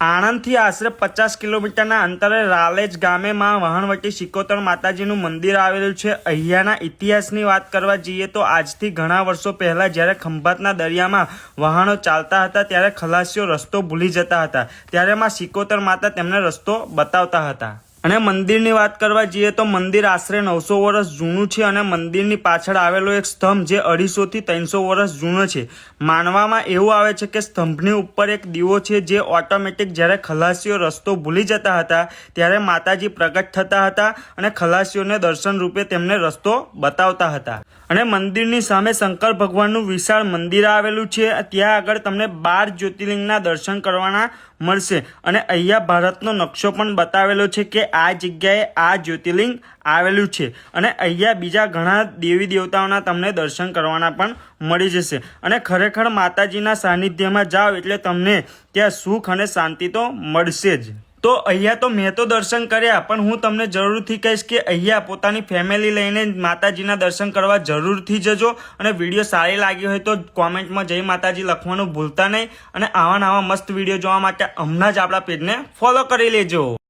આણંદથી આશરે પચાસ કિલોમીટરના અંતરે રાલેજ ગામે માં વહાણવટી સિકોતર માતાજીનું મંદિર આવેલું છે. અહીંયાના ઇતિહાસની વાત કરવા જઈએ તો આજથી ઘણા વર્ષો પહેલા જ્યારે ખંભાતના દરિયામાં વહાણો ચાલતા હતા ત્યારે ખલાસીઓ રસ્તો ભૂલી જતા હતા. ત્યારે માં સિકોતર માતા તેમને રસ્તો બતાવતા હતા. અને મંદિરની વાત કરવા જઈએ તો મંદિર આશરે નવસો વર્ષ જૂનું છે અને મંદિરની પાછળ આવેલો એક સ્તંભ જે અઢીસોથી ત્રણસો વર્ષ જૂનો છે. માનવામાં એવું આવે છે કે સ્તંભની ઉપર એક દીવો છે જે ઓટોમેટિક જ્યારે ખલાસીઓ રસ્તો ભૂલી જતા હતા ત્યારે માતાજી પ્રગટ થતા હતા અને ખલાસીઓને દર્શન રૂપે તેમને રસ્તો બતાવતા હતા. અને મંદિરની સામે શંકર ભગવાનનું વિશાળ મંદિર આવેલું છે. ત્યાં આગળ તમને બાર જ્યોતિર્લિંગના દર્શન કરવાના મળશે. અને અહીંયા ભારતનો નકશો પણ બતાવેલો છે કે આ જગ્યાએ આ જ્યોતિર્લિંગ આવેલું છે. અને અહીંયા બીજા ઘણા દેવી દેવતાઓના તમને દર્શન કરવાના પણ મળી જશે. અને ખરેખર માતાજીના સાનિધ્યમાં જાઓ એટલે તમને ત્યાં સુખ અને શાંતિ તો મળશે જ. તો અહીંયા તો મેં તો દર્શન કર્યા, પણ હું તમને જરૂરથી કહીશ કે અહીંયા પોતાની ફેમિલી લઈને માતાજીના દર્શન કરવા જરૂરથી જજો અને વીડિયો સારી લાગી હોય તો કોમેન્ટમાં જય માતાજી લખવાનું ભૂલતા નહીં અને આવા નવા મસ્ત વીડિયો જોવા માટે હમણાં જ આપણા પેજને ફોલો કરી લેજો.